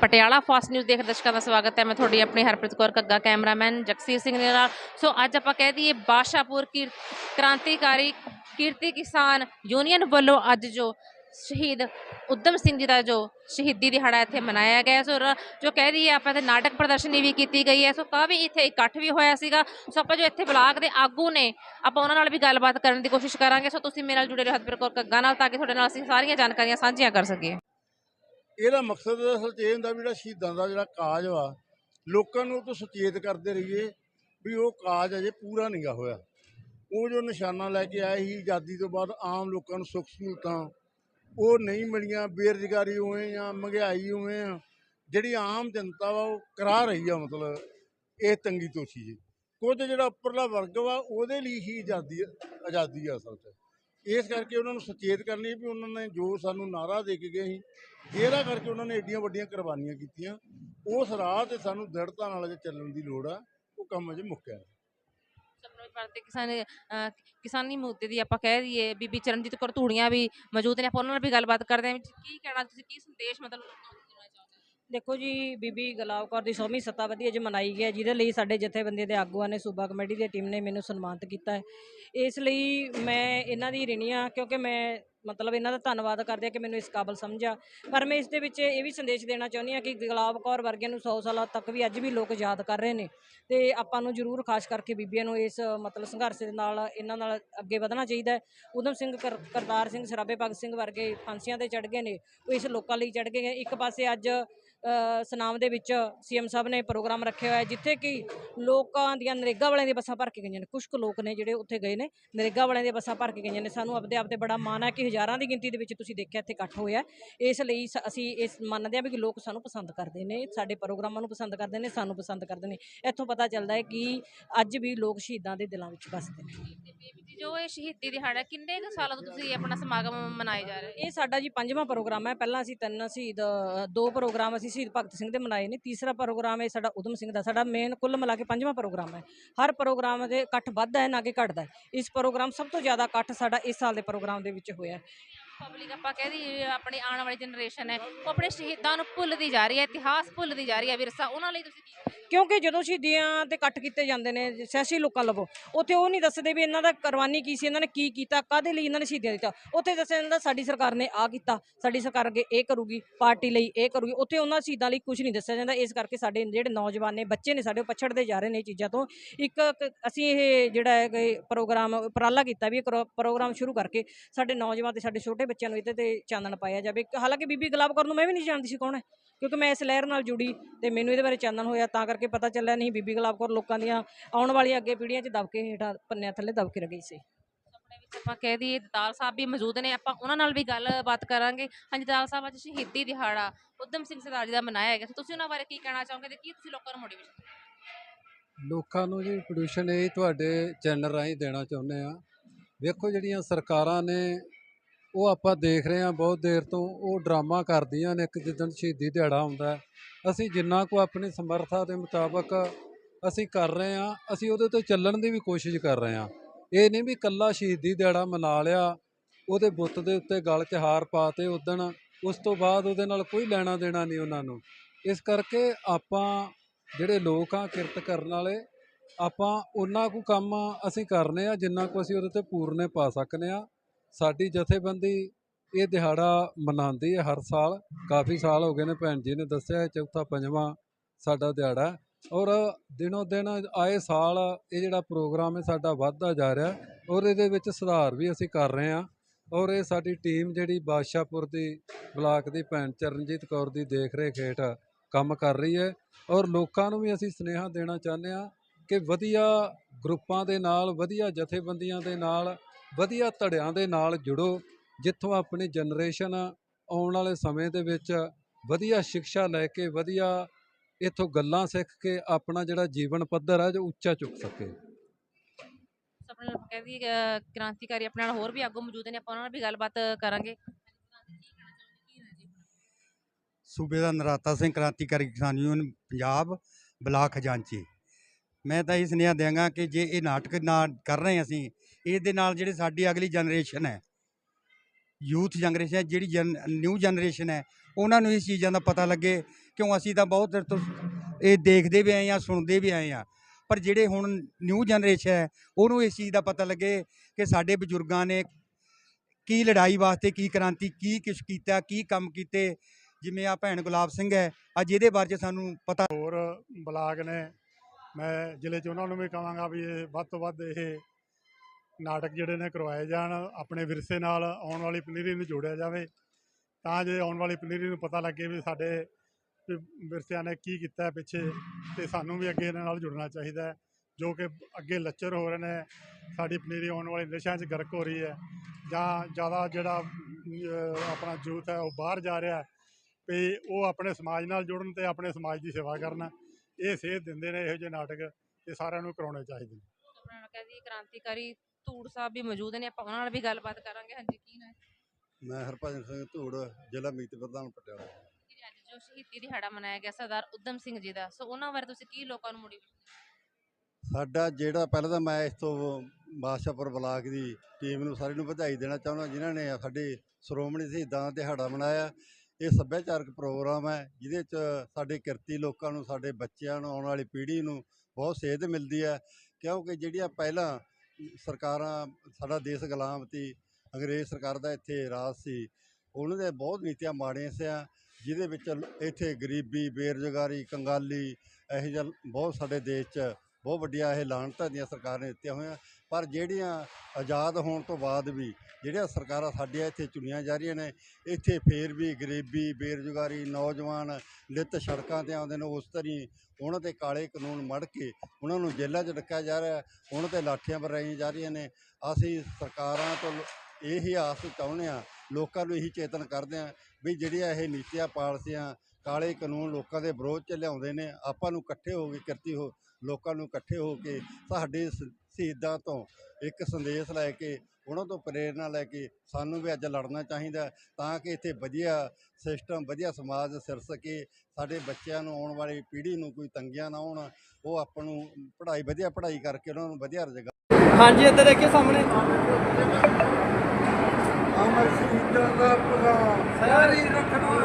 Patiala fast news ਦੇਖ ਦਰਸ਼ਕਾਂ ਦਾ ਸਵਾਗਤ ਹੈ। ਮੈਂ ਤੁਹਾਡੀ ਆਪਣੀ ਹਰਪ੍ਰੀਤ ਕੌਰ ਕੱਗਾ ਕੈਮਰਾਮੈਨ ਜਗਸੀਰ ਸਿੰਘ ਦੇ ਨਾਲ ਸੋ ਅੱਜ ਆਪਾਂ ਕਹਿ ਦਈਏ ਬਾਦਸ਼ਾਹਪੁਰ ਕੀ ਕ੍ਰਾਂਤੀਕਾਰੀ ਕਿਰਤੀ ਕਿਸਾਨ ਯੂਨੀਅਨ ਵੱਲੋਂ ਅੱਜ ਜੋ ਸ਼ਹੀਦ ਉਦਮ ਸਿੰਘ ਜੀ ਦਾ ਜੋ ਸ਼ਹੀਦੀ ਦਿਹਾੜਾ ਇੱਥੇ ਮਨਾਇਆ ਗਿਆ ਸੋ ਜੋ ਕਹਿ ਦਈਏ ਆਪਾਂ ਤੇ ਨਾਟਕ ਪ੍ਰਦਰਸ਼ਨੀ ਵੀ ਕੀਤੀ ਗਈ ਹੈ। ਸੋ ਕਾਫੀ ਇੱਥੇ ਇਕੱਠ ਵੀ ਹੋਇਆ ਸੀਗਾ। ਸੋ ਆਪਾਂ ਜੋ ਇੱਥੇ ਬਲਾਕ ਦੇ ਆਗੂ ਨੇ, ਆਪਾਂ ਉਹਨਾਂ ਨਾਲ ਵੀ ਗੱਲਬਾਤ ਕਰਨ ਦੀ ਕੋਸ਼ਿਸ਼ ਕਰਾਂਗੇ। ਸੋ ਤੁਸੀਂ ਮੇਰੇ ਨਾਲ ਜੁੜੇ ਰਹੋ ਹਰਪ੍ਰੀਤ ਕੌਰ ਕੱਗਾ ਨਾਲ ਤਾਂ ਕਿ ਤੁਹਾਡੇ ਨਾਲ ਅਸੀਂ ਸਾਰੀਆਂ ਜਾਣਕਾਰੀਆਂ ਸਾਂਝੀਆਂ ਕਰ ਸਕੀਏ। ਇਹਦਾ ਮਕਸਦ ਅਸਲ 'ਚ ਇਹ ਹੁੰਦਾ ਵੀ ਜਿਹੜਾ ਸ਼ਹੀਦਾਂ ਦਾ ਜਿਹੜਾ ਕਾਜ ਵਾ, ਲੋਕਾਂ ਨੂੰ ਉਹ ਤੋਂ ਸੁਚੇਤ ਕਰਦੇ ਰਹੀਏ ਵੀ ਉਹ ਕਾਜ ਅਜੇ ਪੂਰਾ ਨਹੀਂਗਾ ਹੋਇਆ। ਉਹ ਜੋ ਨਿਸ਼ਾਨਾ ਲੈ ਕੇ ਆਏ ਸੀ, ਆਜ਼ਾਦੀ ਤੋਂ ਬਾਅਦ ਆਮ ਲੋਕਾਂ ਨੂੰ ਸੁੱਖ ਸਹੂਲਤਾਂ, ਉਹ ਨਹੀਂ ਮਿਲੀਆਂ, ਬੇਰੁਜ਼ਗਾਰੀ ਉਵੇਂ ਆ, ਮਹਿੰਗਾਈ ਉਵੇਂ ਆ, ਜਿਹੜੀ ਆਮ ਜਨਤਾ ਵਾ ਉਹ ਕਰਾ ਰਹੀ ਆ ਮਤਲਬ ਇਹ ਤੰਗੀ ਤੋਸ਼ੀ ਜੀ। ਕੁਝ ਜਿਹੜਾ ਉੱਪਰਲਾ ਵਰਗ ਵਾ, ਉਹਦੇ ਲਈ ਹੀ ਆਜ਼ਾਦੀ ਆਜ਼ਾਦੀ ਆ ਅਸਲ 'ਚ। ਇਸ ਕਰਕੇ ਉਹਨਾਂ ਨੂੰ ਸੁਚੇਤ ਕਰਨੀ ਵੀ ਉਹਨਾਂ ਨੇ ਜੋ ਸਾਨੂੰ ਨਾਰਾ ਦੇ ਕੇ ਗਏ ਸੀ ਜਿਹੜਾ ਕਰਕੇ ਉਹਨਾਂ ਨੇ ਏਡੀਆਂ ਵੱਡੀਆਂ ਕੁਰਬਾਨੀਆਂ ਕੀਤੀਆਂ ਉਸ ਰਾਹ ਤੇ ਸਾਨੂੰ ਦ੍ਰਿੜਤਾ ਨਾਲ ਅਜੇ ਚੱਲਣ ਦੀ ਲੋੜ ਆ ਉਹ ਕੰਮ ਅਜੇ ਮੁੱਕਿਆ ਨਹੀਂ। ਭਾਰਤੀ ਕਿਸਾਨ ਅਹ, ਕਿਸਾਨੀ ਮੁੱਦੇ ਦੀ ਆਪਾਂ ਕਹਿ ਦਈਏ ਬੀਬੀ ਚਰਨਜੀਤ ਕੌਰ ਧੂੜੀਆਂ ਵੀ ਮੌਜੂਦ ਨੇ ਆਪਾਂ ਉਹਨਾਂ ਨਾਲ ਵੀ ਗੱਲਬਾਤ ਕਰਦੇ ਹਾਂ ਕੀ ਕਹਿਣਾ ਤੁਸੀਂ ਕੀ ਸੰਦੇਸ਼ ਮਤਲਬ ਲੋਕਾਂ ਨੂੰ ਦੇਣਾ ਚਾਹੁੰਦੇ ਹੋ ਦੇਖੋ ਜੀ, ਬੀਬੀ ਗੁਲਾਬ ਕੌਰ ਦੀ ਸੌਵੀਂ ਸਤਾਬਦੀ ਅੱਜ ਮਨਾਈ ਗਈ ਹੈ, ਜਿਹਦੇ ਲਈ ਸਾਡੇ ਜਥੇਬੰਦੀ ਦੇ ਆਗੂਆਂ ਨੇ, ਸੂਬਾ ਕਮੇਟੀ ਦੀ ਟੀਮ ਨੇ ਮੈਨੂੰ ਸਨਮਾਨਿਤ ਕੀਤਾ ਹੈ। ਇਸ ਲਈ ਮੈਂ ਇਹਨਾਂ ਦੀ ਰਿਣੀ ਹਾਂ ਕਿਉਂਕਿ ਮੈਂ ਮਤਲਬ ਇਹਨਾਂ ਦਾ ਧੰਨਵਾਦ ਕਰਦੇ ਹਾਂ ਕਿ ਮੈਨੂੰ ਇਸ ਕਾਬਲ ਸਮਝਿਆ। ਪਰ ਮੈਂ ਇਸ ਦੇ ਵਿੱਚ ਇਹ ਵੀ ਸੰਦੇਸ਼ ਦੇਣਾ ਚਾਹੁੰਦੀ ਹਾਂ ਕਿ ਗੁਲਾਬ ਕੌਰ ਵਰਗਿਆਂ ਨੂੰ 100 ਸਾਲਾਂ ਤੱਕ ਵੀ ਅੱਜ ਵੀ ਲੋਕ ਯਾਦ ਕਰ ਰਹੇ ਨੇ ਤੇ ਆਪਾਂ ਨੂੰ ਜ਼ਰੂਰ ਖਾਸ ਕਰਕੇ ਬੀਬੀਆਂ ਨੂੰ ਇਸ ਮਤਲਬ ਸੰਘਰਸ਼ ਦੇ ਨਾਲ, ਇਹਨਾਂ ਨਾਲ ਅੱਗੇ ਵਧਣਾ ਚਾਹੀਦਾ ਹੈ। ਉਦਮ ਸਿੰਘ ਕਰਤਾਰ ਸਿੰਘ, ਸਰਾਬੇ ਭਗਤ ਸਿੰਘ ਵਰਗੇ ਫਾਂਸੀਆਂ ਤੇ ਚੜ ਗਏ ਨੇ, ਉਹ ਇਸ ਲੋਕਾਂ ਲਈ ਚੜ ਗਏ ਇੱਕ ਪਾਸੇ ਅੱਜ ਸੁਨਾਮ ਦੇ ਵਿੱਚ ਸੀਐਮ ਸਾਹਿਬ ਨੇ ਪ੍ਰੋਗਰਾਮ ਰੱਖਿਆ ਹੋਇਆ ਜਿੱਥੇ ਕਿ ਲੋਕਾਂ ਦੀਆਂ ਨਰੇਗਾ ਵਾਲਿਆਂ ਦੀਆਂ ਬੱਸਾਂ ਭਰ ਕੇ ਗਈਆਂ ਨੇ। ਕੁਝ ਕੁ ਲੋਕ ਨੇ ਜਿਹੜੇ ਉੱਥੇ ਗਏ ਨੇ, ਨਰੇਗਾ ਵਾਲਿਆਂ ਦੀਆਂ ਬੱਸਾਂ ਭਰ ਕੇ ਗਈਆਂ ਨੇ। ਸਾਨੂੰ ਆਪਦੇ ਆਪ ਤੇ ਬੜਾ ਮਾਣ ਹੈ ਕਿ ਹਜ਼ਾਰਾਂ ਦੀ ਗਿਣਤੀ ਦੇ ਵਿੱਚ ਤੁਸੀਂ ਦੇਖਿਆ ਇੱਥੇ ਇਕੱਠ ਹੋਇਆ ਇਸ ਲਈ ਸ- ਅਸੀਂ ਇਸ ਮੰਨਦੇ ਹਾਂ ਵੀ ਲੋਕ ਸਾਨੂੰ ਪਸੰਦ ਕਰਦੇ ਨੇ, ਸਾਡੇ ਪ੍ਰੋਗਰਾਮਾਂ ਨੂੰ ਪਸੰਦ ਕਰਦੇ ਨੇ, ਸਾਨੂੰ ਪਸੰਦ ਕਰਦੇ ਨੇ। ਇੱਥੋਂ ਪਤਾ ਚੱਲਦਾ ਹੈ ਕਿ ਅੱਜ ਵੀ ਲੋਕ ਸ਼ਹੀਦਾਂ ਦੇ ਦਿਲਾਂ ਵਿੱਚ ਵੱਸਦੇ ਨੇ। ਜੋ ਇਹ ਸ਼ਹੀਦੀ ਦਿਹਾੜਾ, ਕਿੰਨੇ ਕੁ ਸਾਲਾਂ ਤੋਂ ਤੁਸੀਂ ਆਪਣਾ ਸਮਾਗਮ ਮਨਾਏ ਜਾ ਰਹੇ ਹੋ? ਇਹ ਸਾਡਾ ਜੀ ਪੰਜਵਾਂ ਪ੍ਰੋਗਰਾਮ ਹੈ। ਪਹਿਲਾਂ ਅਸੀਂ ਤਿੰਨ ਸ਼ਹੀਦ ਦੋ ਪ੍ਰੋਗਰਾਮ ਅਸੀਂ ਸ਼ਹੀਦ ਭਗਤ ਸਿੰਘ ਦੇ ਮਨਾਏ ਨੇ। ਤੀਸਰਾ ਪ੍ਰੋਗਰਾਮ ਹੈ ਸਾਡਾ ਉਦਮ ਸਿੰਘ ਦਾ, ਸਾਡਾ ਮੇਨ ਕੁੱਲ ਮਿਲਾ ਕੇ ਪੰਜਵਾਂ ਪ੍ਰੋਗਰਾਮ ਹੈ। ਹਰ ਪ੍ਰੋਗਰਾਮ ਦੇ ਇਕੱਠ ਵੱਧਦਾ ਹੈ, ਨਾ ਕਿ ਘਟਦਾ ਇਸ ਪ੍ਰੋਗਰਾਮ ਸਭ ਤੋਂ ਜ਼ਿਆਦਾ ਇਕੱਠ ਸਾਡਾ ਇਸ ਸਾਲ ਦੇ ਪ੍ਰੋਗਰਾਮ ਦੇ ਵਿੱਚ ਹੋਇਆ ਪਬਲਿਕ ਆਪਾਂ ਕਹਿ ਦਈਏ ਆਪਣੀ ਆਉਣ ਵਾਲੀ ਜਨਰੇਸ਼ਨ ਹੈ, ਉਹ ਆਪਣੇ ਸ਼ਹੀਦਾਂ ਨੂੰ ਭੁੱਲਦੀ ਜਾ ਰਹੀ ਹੈ, ਇਤਿਹਾਸ ਭੁੱਲਦੀ ਜਾ ਰਹੀ ਹੈ ਵਿਰਸਾ, ਉਹਨਾਂ ਲਈ ਤੁਸੀਂ ਕੀ ਕਿਉਂਕਿ ਜਦੋਂ ਸ਼ਹੀਦੀਆਂ ਤੇ ਕੱਟ ਕੀਤੇ ਜਾਂਦੇ ਨੇ, ਸਿਆਸੀ ਲੋਕਾਂ ਲਵੋ, ਉੱਥੇ ਉਹ ਨਹੀਂ ਦੱਸਦੇ ਵੀ ਇਹਨਾਂ ਦਾ ਕੁਰਬਾਨੀ ਕੀ ਸੀ, ਇਹਨਾਂ ਨੇ ਕੀ ਕੀਤਾ ਕਾਦੇ ਲਈ ਇਹਨਾਂ ਨੇ ਸ਼ਹੀਦੀਆਂ ਦਿੱਤਾ ਉੱਥੇ ਦੱਸਿਆ ਜਾਂਦਾ ਸਾਡੀ ਸਰਕਾਰ ਨੇ ਆ ਕੀਤਾ, ਸਾਡੀ ਸਰਕਾਰ ਅੱਗੇ ਇਹ ਕਰੂਗੀ, ਪਾਰਟੀ ਲਈ ਇਹ ਕਰੂਗੀ। ਉੱਥੇ ਉਹਨਾਂ ਸ਼ਹੀਦਾਂ ਲਈ ਕੁਝ ਨਹੀਂ ਦੱਸਿਆ ਜਾਂਦਾ, ਇਸ ਕਰਕੇ ਸਾਡੇ ਜਿਹੜੇ ਨੌਜਵਾਨ ਨੇ, ਬੱਚੇ ਨੇ, ਸਾਡੇ ਉਹ ਪਛੜਦੇ ਜਾ ਰਹੇ ਨੇ ਇਹ ਚੀਜ਼ਾਂ ਤੋਂ। ਇੱਕ ਅਸੀਂ ਇਹ ਜਿਹੜਾ ਹੈ ਪ੍ਰੋਗਰਾਮ ਉਪਰਾਲਾ ਕੀਤਾ ਵੀ ਇਹ ਕਰੋ- ਪ੍ਰੋਗਰਾਮ ਸ਼ੁਰੂ ਕਰਕੇ ਸਾਡੇ ਨੌਜਵਾਨ ਤੇ ਸਾਡੇ ਛੋਟੇ ਬੱਚਿਆਂ ਨੂੰ ਇਹਦੇ ਤੇ ਚਾਨਣ ਪਾਇਆ ਜਾਵੇ। ਹਾਲਾਂਕਿ ਬੀਬੀ ਗੁਲਾਬ ਕੌਰ ਨੂੰ ਮੈਂ ਵੀ ਨਹੀਂ ਜਾਣਦੀ ਸੀ ਕੌਣ ਹੈ ਕਿਉਂਕਿ ਮੈਂ ਇਸ ਲਹਿਰ ਨਾਲ ਜੁੜੀ ਤੇ ਮੈਨੂੰ ਇਹਦੇ ਬਾਰੇ ਚਾਨਣ ਹੋਇਆ ਤਾਂ ਕਰਕੇ ਪਤਾ ਚੱਲਿਆ ਨਹੀਂ ਬੀਬੀ ਗੁਲਾਬ ਕੌਰ ਲੋਕਾਂ ਦੀਆਂ ਆਉਣ ਵਾਲੀਆਂ ਅੱਗੇ ਪੀੜ੍ਹੀਆਂ 'ਚ ਦਬਕੇ ਹੇਠਾਂ ਪੰਨਿਆਂ ਥੱਲੇ ਦਬਕੇ ਰਹੀ ਸੀ। ਆਪਣੇ ਵਿੱਚ ਆਪਾਂ ਕਹਿ ਦਈਏ ਦਤਾਲ ਸਾਹਿਬ ਵੀ ਮੌਜੂਦ ਨੇ ਆਪਾਂ ਉਹਨਾਂ ਨਾਲ ਵੀ ਗੱਲਬਾਤ ਕਰਾਂਗੇ। ਹਾਂਜੀ ਦਤਾਲ ਸਾਹਿਬ ਅੱਜ ਸ਼ਹੀਦੀ ਦਿਹਾੜਾ ਉਦਮ ਸਿੰਘ ਸਰਦਾਰ ਜੀ ਦਾ ਮਨਾਇਆ ਗਿਆ ਤੁਸੀਂ ਉਹਨਾਂ ਬਾਰੇ ਕੀ ਕਹਿਣਾ ਚਾਹੋਗੇ ਤੇ ਕੀ ਤੁਸੀਂ ਲੋਕਾਂ ਨੂੰ ਮੋਟੀਵੇਸ਼ਨ ਲੋਕਾਂ ਨੂੰ ਜੀ ਪ੍ਰੋਡਿਊਸ਼ਨ ਇਹ ਤੁਹਾਡੇ ਚੈਨਲ ਰਾਹੀਂ ਦੇਣਾ ਚਾਹੁੰਦੇ ਆ ਵੇਖੋ ਜਿਹੜੀਆਂ ਸਰਕਾਰਾਂ ਨੇ ਉਹ ਆਪਾਂ ਦੇਖ ਰਹੇ ਹਾਂ ਬਹੁਤ ਦੇਰ ਤੋਂ ਉਹ ਡਰਾਮਾ ਕਰਦੀਆਂ ਨੇ ਇੱਕ ਜਿੱਦਣ ਸ਼ਹੀਦੀ ਦਿਹਾੜਾ ਹੁੰਦਾ ਅਸੀਂ ਜਿੰਨਾ ਕੁ ਆਪਣੀ ਸਮਰੱਥਾ ਦੇ ਮੁਤਾਬਕ ਅਸੀਂ ਕਰ ਰਹੇ ਹਾਂ, ਅਸੀਂ ਉਹਦੇ 'ਤੇ ਚੱਲਣ ਦੀ ਵੀ ਕੋਸ਼ਿਸ਼ ਕਰ ਰਹੇ ਹਾਂ। ਇਹ ਨਹੀਂ ਵੀ ਕੱਲਾ ਸ਼ਹੀਦੀ ਦਿਹਾੜਾ ਮਨਾ ਲਿਆ, ਉਹਦੇ ਬੁੱਤ ਦੇ ਉੱਤੇ ਗਲ 'ਚ ਹਾਰ ਪਾਤੇ ਉਦਣ ਉਸ ਤੋਂ ਬਾਅਦ ਉਹਦੇ ਨਾਲ ਕੋਈ ਲੈਣਾ ਦੇਣਾ ਨਹੀਂ ਉਹਨਾਂ ਨੂੰ। ਇਸ ਕਰਕੇ ਆਪਾਂ ਜਿਹੜੇ ਲੋਕ ਆ ਕਿਰਤ ਕਰਨ ਵਾਲੇ, ਆਪਾਂ ਉਹਨਾਂ ਕੁ ਕੰਮ ਅਸੀਂ ਕਰਨੇ ਆ ਜਿੰਨਾ ਕੁ ਅਸੀਂ ਉਹਦੇ ਤੇ ਪੂਰਨੇ ਪਾ ਸਕਨੇ ਆ ਸਾਡੀ ਜਥੇਬੰਦੀ ਇਹ ਦਿਹਾੜਾ ਮਨਾਉਂਦੀ ਹੈ ਹਰ ਸਾਲ। ਕਾਫੀ ਸਾਲ ਹੋ ਗਏ ਨੇ ਭੈਣ ਜੀ ਨੇ ਦੱਸਿਆ ਚੌਥਾ, ਪੰਜਵਾਂ ਸਾਡਾ ਦਿਹਾੜਾ ਔਰ ਦਿਨੋ ਦਿਨ ਆਏ ਸਾਲ ਇਹ ਜਿਹੜਾ ਪ੍ਰੋਗਰਾਮ ਹੈ ਸਾਡਾ ਵੱਧਦਾ ਜਾ ਰਿਹਾ ਔਰ ਇਹਦੇ ਵਿੱਚ ਸੁਧਾਰ ਵੀ ਅਸੀਂ ਕਰ ਰਹੇ ਹਾਂ। ਔਰ ਇਹ ਸਾਡੀ ਟੀਮ ਜਿਹੜੀ ਬਾਦਸ਼ਾਹਪੁਰ ਦੀ ਬਲਾਕ ਦੀ ਭੈਣ ਚਰਨਜੀਤ ਕੌਰ ਦੀ ਦੇਖ ਰੇਖ ਹੇਠ ਕੰਮ ਕਰ ਰਹੀ ਹੈ। ਔਰ ਲੋਕਾਂ ਨੂੰ ਵੀ ਅਸੀਂ ਸੁਨੇਹਾ ਦੇਣਾ ਚਾਹੁੰਦੇ ਹਾਂ ਕਿ ਵਧੀਆ ਗਰੁੱਪਾਂ ਦੇ ਨਾਲ, ਵਧੀਆ ਜਥੇਬੰਦੀਆਂ ਦੇ ਨਾਲ ਵਧੀਆ ਧੜਿਆਂ ਦੇ ਨਾਲ ਜੁੜੋ ਜਿੱਥੋਂ ਆਪਣੀ ਜਨਰੇਸ਼ਨ ਆਉਣ ਵਾਲੇ ਸਮੇਂ ਦੇ ਵਿੱਚ ਵਧੀਆ ਸਿੱਖਿਆ ਲੈ ਕੇ ਵਧੀਆ ਇੱਥੋਂ ਗੱਲਾਂ ਸਿੱਖ ਕੇ ਆਪਣਾ ਜਿਹੜਾ ਜੀਵਨ ਪੱਧਰ ਹੈ ਜੋ ਉੱਚਾ ਚੁੱਕ ਸਕੇ। ਆਪਣੇ ਨਾਲ ਆਪਾਂ ਕਹਿ ਦਈਏ ਅਹ, ਕ੍ਰਾਂਤੀਕਾਰੀ ਆਪਣੇ ਨਾਲ ਹੋਰ ਵੀ ਆਗੂ ਮੌਜੂਦ ਨੇ ਆਪਾਂ ਉਹਨਾਂ ਨਾਲ ਵੀ ਗੱਲਬਾਤ ਕਰਾਂਗੇ। ਸੂਬੇ ਦਾ ਨਰਾਤਾ ਸਿੰਘ ਕ੍ਰਾਂਤੀਕਾਰੀ ਕਿਸਾਨ ਯੂਨੀਅਨ ਪੰਜਾਬ ਬਲਾਕ ਖਜ਼ਾਨਚੀ। ਮੈਂ ਤਾਂ ਇਹ ਸੁਨੇਹਾ ਦਿਆਂਗਾ ਕਿ ਜੇ ਇਹ ਨਾਟਕ ਨਾ ਕਰ ਰਹੇ ਅਸੀਂ ਇਹਦੇ ਨਾਲ ਜਿਹੜੇ ਸਾਡੀ ਅਗਲੀ ਜਨਰੇਸ਼ਨ ਹੈ ਯੂਥ ਜਨਰੇਸ਼ਨ ਜਿਹੜੀ ਜਨ ਨਿਊ ਜਨਰੇਸ਼ਨ ਹੈ, ਉਹਨਾਂ ਨੂੰ ਇਸ ਚੀਜ਼ਾਂ ਦਾ ਪਤਾ ਲੱਗੇ ਕਿਉਂ ਅਸੀਂ ਤਾਂ ਬਹੁਤ ਦੇਰ ਤੋਂ ਇਹ ਦੇਖਦੇ ਵੀ ਆਏ ਆ ਸੁਣਦੇ ਵੀ ਆਏ ਆ ਪਰ ਜਿਹੜੇ ਹੁਣ ਨਿਊ ਜਨਰੇਸ਼ਨ ਹੈ, ਉਹਨੂੰ ਇਸ ਚੀਜ਼ ਦਾ ਪਤਾ ਲੱਗੇ ਕਿ ਸਾਡੇ ਬਜ਼ੁਰਗਾਂ ਨੇ ਕੀ ਲੜਾਈ ਵਾਸਤੇ ਕੀ ਕ੍ਰਾਂਤੀ, ਕੀ ਕੁਛ ਕੀਤਾ, ਕੀ ਕੰਮ ਕੀਤੇ। ਜਿਵੇਂ ਆ ਭੈਣ ਗੁਲਾਬ ਸਿੰਘ ਹੈ, ਅੱਜ ਇਹਦੇ ਬਾਰੇ 'ਚ ਸਾਨੂੰ ਪਤਾ ਹੋਰ ਬਲਾਕ ਨੇ, ਮੈਂ ਜ਼ਿਲ੍ਹੇ 'ਚ ਉਹਨਾਂ ਨੂੰ ਵੀ ਕਹਾਂਗਾ ਵੀ ਇਹ ਵੱਧ ਤੋਂ ਵੱਧ ਇਹ ਨਾਟਕ ਜਿਹੜੇ ਨੇ ਕਰਵਾਏ ਜਾਣ, ਆਪਣੇ ਵਿਰਸੇ ਨਾਲ ਆਉਣ ਵਾਲੀ ਪਨੀਰੀ ਨੂੰ ਜੋੜਿਆ ਜਾਵੇ, ਤਾਂ ਜੇ ਆਉਣ ਵਾਲੀ ਪਨੀਰੀ ਨੂੰ ਪਤਾ ਲੱਗੇ ਵੀ ਸਾਡੇ ਵਿਰਸਿਆਂ ਨੇ ਕੀ ਕੀਤਾ ਪਿੱਛੇ, ਤੇ ਸਾਨੂੰ ਵੀ ਅੱਗੇ ਇਹਨਾਂ ਨਾਲ ਜੁੜਨਾ ਚਾਹੀਦਾ ਜੋ ਕਿ ਅੱਗੇ ਲੱਚਰ ਹੋ ਰਹੇ ਨੇ, ਸਾਡੀ ਪਨੀਰੀ ਆਉਣ ਵਾਲੇ ਨਸ਼ਿਆਂ 'ਚ ਗਰਕ ਹੋ ਰਹੀ ਹੈ, ਜਾਂ ਜ਼ਿਆਦਾ ਜਿਹੜਾ ਆਪਣਾ ਯੂਥ ਹੈ ਉਹ ਬਾਹਰ ਜਾ ਰਿਹਾ ਹੈ, ਵੀ ਉਹ ਆਪਣੇ ਸਮਾਜ ਨਾਲ ਜੁੜਨ ਤੇ ਆਪਣੇ ਸਮਾਜ ਦੀ ਸੇਵਾ ਕਰਨ, ਇਹ ਸੇਧ ਦਿੰਦੇ ਨੇ ਇਹੋ ਜਿਹੇ ਨਾਟਕ ਤੇ ਸਾਰਿਆਂ ਨੂੰ ਕਰਾਉਣੇ ਚਾਹੀਦੇ ਨੇ। ਕ੍ਰਾਂਤੀਕਾਰੀ ਧੂੜ ਸਾਹਿਬ ਵੀ ਮੌਜੂਦ ਨੇ ਆਪਾਂ ਉਹਨਾਂ ਨਾਲ ਵੀ ਗੱਲਬਾਤ ਕਰਾਂਗੇ। ਹਾਂਜੀ ਕੀ ਨਾ ਮੈਂ ਹਰਭਜਨ ਸਿੰਘ ਧੂੜ ਜ਼ਿਲ੍ਹਾ ਮੀਤ ਪ੍ਰਧਾਨ ਪਟਿਆਲਾ। ਜੀ ਅੱਜ ਜੋ ਸ਼ਹੀਦੀ ਦਿਹਾੜਾ ਮਨਾਇਆ ਗਿਆ ਸਰਦਾਰ ਉਦਮ ਸਿੰਘ ਜੀ ਦਾ। ਸੋ ਉਹਨਾਂ ਬਾਰੇ ਤੁਸੀਂ ਕੀ ਲੋਕਾਂ ਨੂੰ ਮੋਟੀਵੇਟ ਸਾਡਾ ਜਿਹੜਾ ਪਹਿਲਾਂ ਤਾਂ ਮੈਂ ਇਸ ਤੋਂ ਬਾਦਸ਼ਾਹਪੁਰ ਬਲਾਕ ਦੀ ਟੀਮ ਨੂੰ ਸਾਰਿਆਂ ਨੂੰ ਵਧਾਈ ਦੇਣਾ ਚਾਹੁੰਦਾ ਜਿਨ੍ਹਾਂ ਨੇ ਸਾਡੇ ਸ਼੍ਰੋਮਣੀ ਸ਼ਹੀਦਾਂ ਦਾ ਦਿਹਾੜਾ ਮਨਾਇਆ। ਇਹ ਸੱਭਿਆਚਾਰਕ ਪ੍ਰੋਗਰਾਮ ਹੈ ਜਿਹਦੇ 'ਚ ਸਾਡੇ ਕਿਰਤੀ ਲੋਕਾਂ ਨੂੰ ਸਾਡੇ ਬੱਚਿਆਂ ਨੂੰ ਆਉਣ ਵਾਲੀ ਪੀੜ੍ਹੀ ਨੂੰ ਬਹੁਤ ਸੇਧ ਮਿਲਦੀ ਹੈ। ਕਿਉਂਕਿ ਜਿਹੜੀਆਂ ਪਹਿਲਾਂ ਸਰਕਾਰਾਂ, ਸਾਡਾ ਦੇਸ਼ ਗੁਲਾਮ ਸੀ, ਅੰਗਰੇਜ਼ ਸਰਕਾਰ ਦਾ ਇੱਥੇ ਰਾਜ ਸੀ, ਉਹਨਾਂ ਦੇ ਬਹੁਤ ਨੀਤੀਆਂ ਮਾੜੀਆਂ ਸੀ ਜਿਹਦੇ ਵਿੱਚ ਇੱਥੇ ਗਰੀਬੀ, ਬੇਰੁਜ਼ਗਾਰੀ, ਕੰਗਾਲੀ, ਇਹੋ ਜਿਹਾ ਬਹੁਤ ਸਾਡੇ ਦੇਸ਼ 'ਚ ਬਹੁਤ ਵੱਡੀਆਂ ਇਹ ਲਾਹਨਤਾਂ ਦੀਆਂ ਸਰਕਾਰ ਨੇ ਦਿੱਤੀਆਂ ਹੋਈਆਂ। ਪਰ ਜਿਹੜੀਆਂ ਆਜ਼ਾਦ ਹੋਣ ਤੋਂ ਬਾਅਦ ਵੀ ਜਿਹੜੀਆਂ ਸਰਕਾਰਾਂ ਸਾਡੀਆਂ ਇੱਥੇ ਚੁਣੀਆਂ ਜਾ ਰਹੀਆਂ ਨੇ, ਇੱਥੇ ਫੇਰ ਵੀ ਗਰੀਬੀ, ਬੇਰੁਜ਼ਗਾਰੀ, ਨੌਜਵਾਨ ਨਿੱਤ ਸੜਕਾਂ ਤੇ ਆਉਂਦੇ ਨੇ, ਉਸ ਤਰੀ ਉਹਨਾਂ ਤੇ ਕਾਲੇ ਕਾਨੂੰਨ ਮੜ ਕੇ ਉਹਨਾਂ ਨੂੰ ਜੇਲ੍ਹਾਂ 'ਚ ਰੱਖਿਆ ਜਾ ਰਿਹਾ ਉਹਨਾਂ ਤੇ ਲਾਠੀਆਂ ਬਰਾਈਆਂ ਜਾ ਰਹੀਆਂ ਨੇ। ਅਸੀਂ ਸਰਕਾਰਾਂ ਤੋਂ ਇਹੀ ਆਸ ਚਾਹੁੰਦੇ ਹਾਂ, ਲੋਕਾਂ ਨੂੰ ਇਹੀ ਚੇਤਨ ਕਰਦੇ ਹਾਂ ਵੀ ਜਿਹੜੀਆਂ ਇਹ ਨੀਤੀਆਂ ਪਾਲਸੀਆਂ ਕਾਲੇ ਕਾਨੂੰਨ ਲੋਕਾਂ ਦੇ ਵਿਰੋਧ 'ਚ ਲਿਆਉਂਦੇ ਨੇ, ਆਪਾਂ ਨੂੰ ਇਕੱਠੇ ਹੋ ਕੇ ਕਿਰਤੀ ਹੋ, ਲੋਕਾਂ ਨੂੰ ਇਕੱਠੇ ਹੋ ਕੇ ਸਾਡੇ ਸ- ਸ਼ਹੀਦਾਂ ਤੋਂ ਇੱਕ ਸੰਦੇਸ਼ ਲੈ ਕੇ ਉਹਨਾਂ ਤੋਂ ਪ੍ਰੇਰਣਾ ਲੈ ਕੇ ਸਾਨੂੰ ਵੀ ਅੱਜ ਲੜਨਾ ਚਾਹੀਦਾ ਹੈ ਤਾਂ ਕਿ ਇੱਥੇ ਵਧੀਆ ਸਿਸਟਮ ਵਧੀਆ ਸਮਾਜ ਸਿਰ ਸਕੇ ਸਾਡੇ ਬੱਚਿਆਂ ਨੂੰ ਆਉਣ ਵਾਲੀ ਪੀੜ੍ਹੀ ਨੂੰ ਕੋਈ ਤੰਗੀਆਂ ਨਾ ਹੋਣ ਉਹ ਆਪਾਂ ਨੂੰ ਪੜ੍ਹਾਈ ਵਧੀਆ ਪੜ੍ਹਾਈ ਕਰਕੇ ਉਹਨਾਂ ਨੂੰ ਵਧੀਆ ਰੁਜ਼ਗਾਰ ਹਾਂਜੀ ਇੱਧਰ ਦੇਖਿਓ ਸਾਹਮਣੇ। ਅਮਰ ਸ਼ਹੀਦਾਂ ਦਾ ਭਲਾ ਸਾਰੀ ਰੱਖਣਾ।